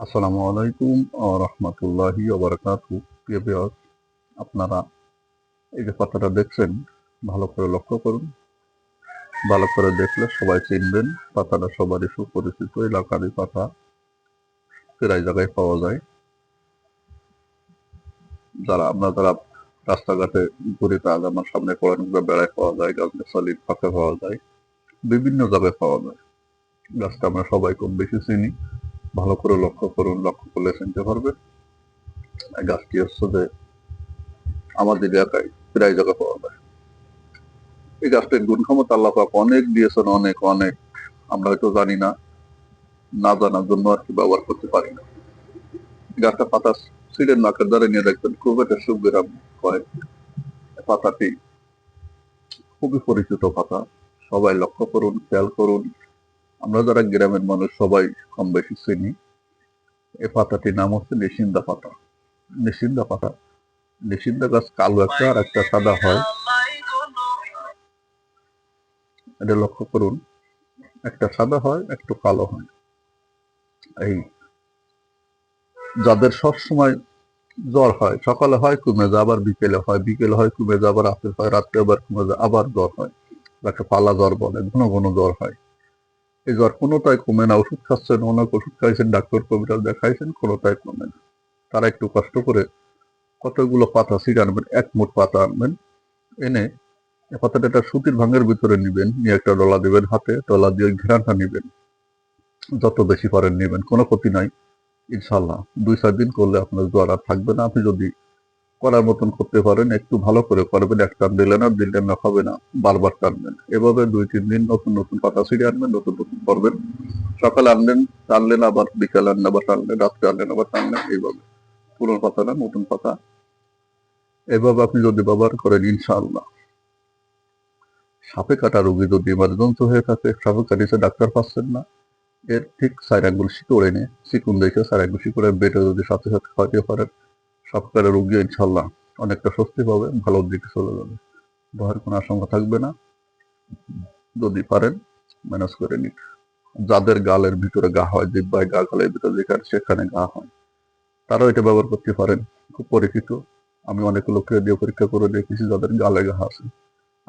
আসসালামু আলাইকুম রহমতুল্লাহি ওবরাকাতু প্রিয় আপনারা এই যে পাতাটা দেখছেন, ভালো করে লক্ষ্য করুন। ভালো করে দেখলে সবাই চিনবেন, পাতাটা সবারই সুপরিচিত, এলাকারই পাতা, প্রায় জায়গায় পাওয়া যায়। যারা আমরা যারা রাস্তাঘাটে ঘুরে কাজ আমার সামনে পড়েন বেড়ায় পাওয়া যায় গাছগাছালির ফাঁকে পাওয়া যায়, বিভিন্ন জায়গায় পাওয়া যায়। গাছটা আমরা সবাই কম বেশি চিনি। ভালো করে লক্ষ্য করুন, লক্ষ্য করলে চিনতে পারবে গাছটি হচ্ছে যে আমাদের এলাকায় প্রায় জায়গায় পাওয়া যায়। এই গাছটির গুণ ক্ষমতা আল্লাহ পাক অনেক দিয়েছেন, অনেক অনেক। আমরা হয়তো জানি না না জানার জন্য আর কি ব্যবহার করতে পারি না। গাছটা পাতা ছিলেন নাকের দ্বারা নিয়ে দেখবেন, খুব একটা সুবিরাম হয়। পাতাটি খুবই পরিচিত পাতা। সবাই লক্ষ্য করুন, খেয়াল করুন। আমরা যারা গ্রামের মানুষ সবাই কম বেশি চিনি এই পাতাটির নাম হচ্ছে নিশিন্দা পাতা। নিশিন্দা পাতা, নিশিন্দা গাছ কালো একটা আর একটা সাদা হয়। এটা লক্ষ্য করুন, একটা সাদা হয়, একটু কালো হয়। এই যাদের সব সময় জ্বর হয়, সকালে হয় কমে যায়, আবার বিকেলে হয় বিকেলে হয় কমে যায়, আবার রাতে হয় রাত্রে আবার কমে যায়, আবার জ্বর হয়। একটা পালা জ্বর বলে, ঘন ঘন জ্বর হয়। এই জ্বর কোনোটাই কমে না। ওষুধ খাচ্ছেন, অনেক ওষুধ খাইছেন, ডাক্তার কবিরাজ দেখাইছেন কোনোটাই কমে না। তারা একটু কষ্ট করে কতগুলো পাতা ছিঁড়ে আনবেন, এক মুঠ পাতা আনবেন, এনে পাতাটা একটা সুতির ভাঙের ভিতরে নিবেন, নিয়ে একটা ডলা দিবেন হাতে, ডলা দিয়ে ঘেরানটা নিবেন। যত বেশি পারেন নেবেন, কোনো ক্ষতি নাই। ইনশাল্লাহ দুই চার দিন করলে আপনার জ্বর আর থাকবে না। আপনি যদি করার মতন করতে পারেন, একটু ভালো করে করবেন, এক টান দিলেন আর দিলেন না, হবে না, বারবার টানবেন। এভাবে দুই, তিন দিন নতুন নতুন পাতা ছিঁড়ে আনবেন, নতুন নতুন করবেন। সকালে আনলেন, টানলেন আবার, বিকালে আনলেন আবার টানলেন, রাত্রে আনলেন আবার টানলেন, এইভাবে। পুরনো পাতা না, নতুন পাতা। এভাবে আপনি যদি ব্যবহার করেন, ইনশাআল্লাহ। সাপে কাটা রোগী যদি এমার্জেন্সি হয়ে থাকে, সাপে কাটিছে ডাক্তার পাচ্ছেন না। এর ঠিক সাইড আঙ্গুল শিকড়ে নিয়ে চিকুন দেখে সাইড আঙ্গুল শিকড়ে বেটে যদি সাথে সাথে খাওয়াতে পারেন সবকারের রোগী ইনশাল্লাহ অনেকটা স্বস্তি পাবে, ভালোর দিকে চলে যাবে। ভয়ের কোনো আশঙ্কা থাকবে না। যদি পারেন ম্যানেজ করে নিন। যাদের গালের ভিতরে গা হয়, জিব্বায় গা, গালের ভিতরে যেখানে সেখানে গা হয়, তারাও এটা ব্যবহার করতে পারেন। খুব পরিচিত। আমি অনেক লোককে দিয়ে পরীক্ষা করে দেখেছি যাদের গালে গা আছে।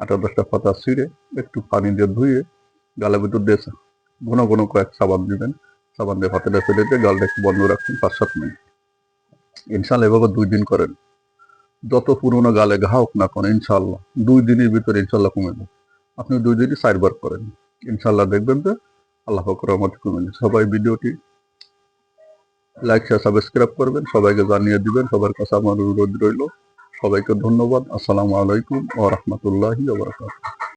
আঠারো দশটা পাতা ছিঁড়ে একটু পানি দিয়ে ধুয়ে গালের ভিতর দিয়ে ঘন ঘন কয়েক সাবান দিবেন। সাবান দিয়ে পাতাটা ফেলে দিয়ে গালটা একটু বন্ধ রাখবেন পাঁচ সাত মিনিট। ইনশাল্লাহ এভাবে দুই দিন করেন। যত পুরোনো গালে ঘা হোক না কেন, ইনশাল্লাহ দুই দিনের ভিতরে ইনশাল্লাহ কমে যাবে। আপনি দুই দিনই চারবার করেন। ইনশাল্লাহ দেখবেন যে আল্লাহ ফকর মতো কমে যাবে। সবাই ভিডিওটি লাইক শেয়ার সাবস্ক্রাইব করবেন, সবাইকে জানিয়ে দিবেন। সবার কাছে আমার অনুরোধ রইল। সবাইকে ধন্যবাদ। আসসালামু আলাইকুম ও রহমতুল্লাহি